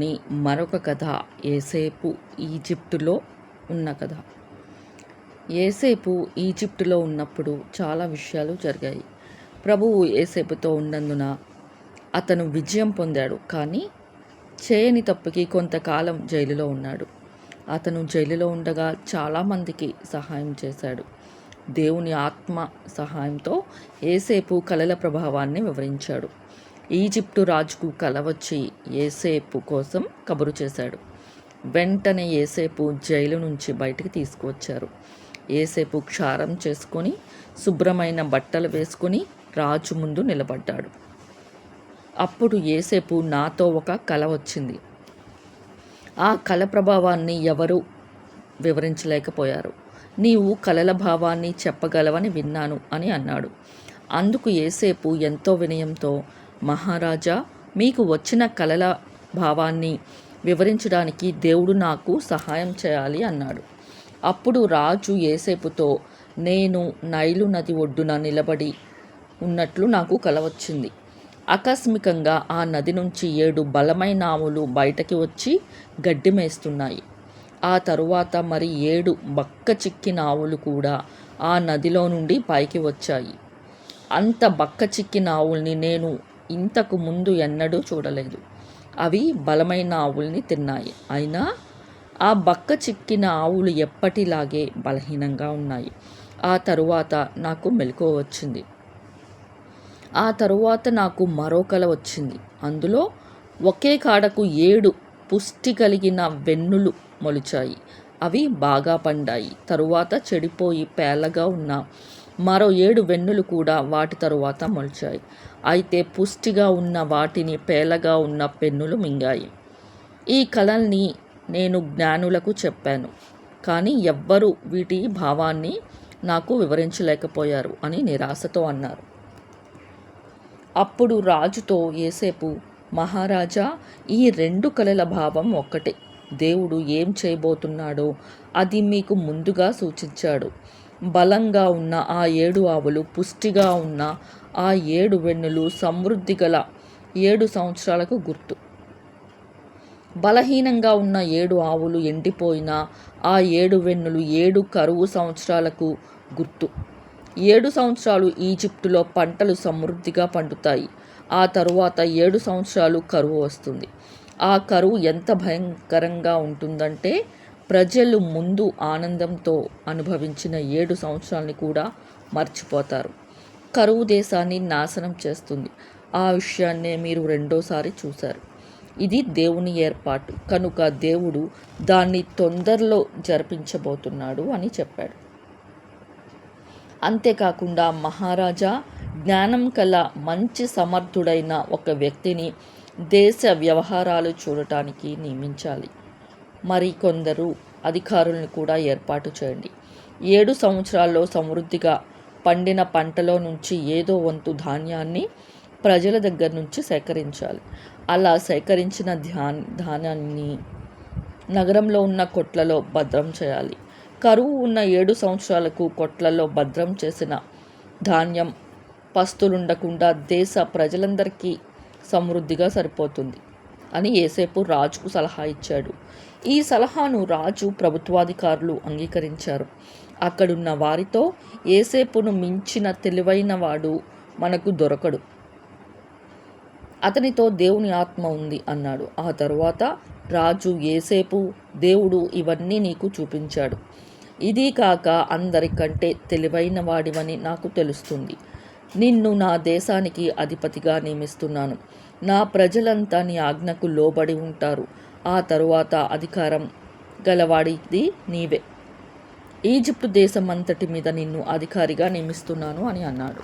ని మరొక కథ ఏసేపు ఈజిప్టులో ఉన్న కథ. ఏసేపు ఈజిప్టులో ఉన్నప్పుడు చాలా విషయాలు జరిగాయి. ప్రభువు ఏసేపుతో ఉన్నందున అతను విజయం పొందాడు. కానీ చేయని తప్పుకి కొంతకాలం జైలులో ఉన్నాడు. అతను జైలులో ఉండగా చాలామందికి సహాయం చేశాడు. దేవుని ఆత్మ సహాయంతో ఏసేపు కళల ప్రభావాన్ని వివరించాడు. ఈజిప్టు రాజుకు కల వచ్చి ఏసేపు కోసం కబురు చేశాడు. వెంటనే ఏసేపు జైలు నుంచి బయటికి తీసుకువచ్చారు. ఏసేపు క్షారం చేసుకొని శుభ్రమైన బట్టలు వేసుకొని రాజు ముందు నిలబడ్డాడు. అప్పుడు ఏసేపు నాతో ఒక కల వచ్చింది. ఆ కళ ప్రభావాన్ని ఎవరు వివరించలేకపోయారు. నీవు కలల భావాన్ని చెప్పగలవని విన్నాను అని అన్నాడు. అందుకు ఏసేపు ఎంతో వినయంతో మహారాజా మీకు వచ్చిన కలల భావాన్ని వివరించడానికి దేవుడు నాకు సహాయం చేయాలి అన్నాడు. అప్పుడు రాజు ఏసేపుతో నేను నైలు నది ఒడ్డున నిలబడి ఉన్నట్లు నాకు కల వచ్చింది. ఆకస్మికంగా ఆ నది నుంచి ఏడు బలమైన ఆవులు బయటకి వచ్చి గడ్డి మేస్తున్నాయి. ఆ తరువాత మరి ఏడు బక్క చిక్కిన ఆవులు కూడా ఆ నదిలో నుండి పైకి వచ్చాయి. అంత బక్క చిక్కిన ఆవుల్ని నేను ఇంతకు ముందు ఎన్నడూ చూడలేదు. అవి బలమైన ఆవుల్ని తిన్నాయి. అయినా ఆ బక్క చిక్కిన ఆవులు ఎప్పటిలాగే బలహీనంగా ఉన్నాయి. ఆ తరువాత నాకు మెలకువ వచ్చింది. ఆ తరువాత నాకు మరో కల వచ్చింది. అందులో ఒకే కాడకు ఏడు పుష్టి కలిగిన వెన్నులు మొలిచాయి. అవి బాగా పండాయి. తరువాత చెడిపోయి పేలగా ఉన్న మరో ఏడు వెన్నులు కూడా వాటి తరువాత మొలిచాయి. అయితే పుష్టిగా ఉన్న వాటిని పేలగా ఉన్న పెన్నులు మింగాయి. ఈ కళల్ని నేను జ్ఞానులకు చెప్పాను. కానీ ఎవ్వరూ వీటి భావాన్ని నాకు వివరించలేకపోయారు అని నిరాశతో అన్నారు. అప్పుడు రాజుతో ఏసేపు మహారాజా ఈ రెండు కళల భావం ఒక్కటే. దేవుడు ఏం చేయబోతున్నాడో అది మీకు ముందుగా సూచించాడు. బలంగా ఉన్న ఆ ఏడు ఆవులు పుష్టిగా ఉన్న ఆ ఏడు వెన్నులు సమృద్ధి గల ఏడు సంవత్సరాలకు గుర్తు. బలహీనంగా ఉన్న ఏడు ఆవులు ఎండిపోయిన ఆ ఏడు వెన్నులు ఏడు కరువు సంవత్సరాలకు గుర్తు. ఏడు సంవత్సరాలు ఈజిప్టులో పంటలు సమృద్ధిగా పండుతాయి. ఆ తరువాత ఏడు సంవత్సరాలు కరువు వస్తుంది. ఆ కరువు ఎంత భయంకరంగా ఉంటుందంటే ప్రజలు ముందు ఆనందంతో అనుభవించిన ఏడు సంవత్సరాలని కూడా మర్చిపోతారు. కరువు దేశాన్ని నాశనం చేస్తుంది. ఆ విషయాన్నే మీరు రెండోసారి చూశారు. ఇది దేవుని ఏర్పాటు. కనుక దేవుడు దాన్ని తొందరలో జరిపించబోతున్నాడు అని చెప్పాడు. అంతేకాకుండా మహారాజా జ్ఞానం కల మంచి సమర్థుడైన ఒక వ్యక్తిని దేశ వ్యవహారాలు చూడటానికి నియమించాలి. మరి కొందరు అధికారులను కూడా ఏర్పాటు చేయండి. ఏడు సంవత్సరాల్లో సమృద్ధిగా పండిన పంటలో నుంచి ఏదో వంతు ధాన్యాన్ని ప్రజల దగ్గర నుంచి సేకరించాలి. అలా సేకరించిన ధ్యాన్ ధాన్యాన్ని నగరంలో ఉన్న కొట్లలో భద్రం చేయాలి. కరువు ఉన్న ఏడు సంవత్సరాలకు కొట్లలో భద్రం చేసిన ధాన్యం పస్తులుండకుండా దేశ ప్రజలందరికీ సమృద్ధిగా సరిపోతుంది. అని ఏసేపు రాజుకు సలహా ఇచ్చాడు. ఈ సలహాను రాజు ప్రభుత్వాధికారులు అంగీకరించారు. అక్కడున్న వారితో ఏసేపును మించిన తెలివైన వాడు మనకు దొరకడు. అతనితో దేవుని ఆత్మ ఉంది అన్నాడు. ఆ తరువాత రాజు ఏసేపు దేవుడు ఇవన్నీ నీకు చూపించాడు. ఇది కాక అందరికంటే తెలివైన వాడివని నాకు తెలుస్తుంది. నిన్ను నా దేశానికి అధిపతిగా నియమిస్తున్నాను. నా ప్రజలంతా నీ ఆజ్ఞకు లోబడి ఉంటారు. ఆ తరువాత అధికారం గలవాడిది నీవే. ఈజిప్టు దేశం అంతటి మీద నిన్ను అధికారిగా నియమిస్తున్నాను అని అన్నాడు.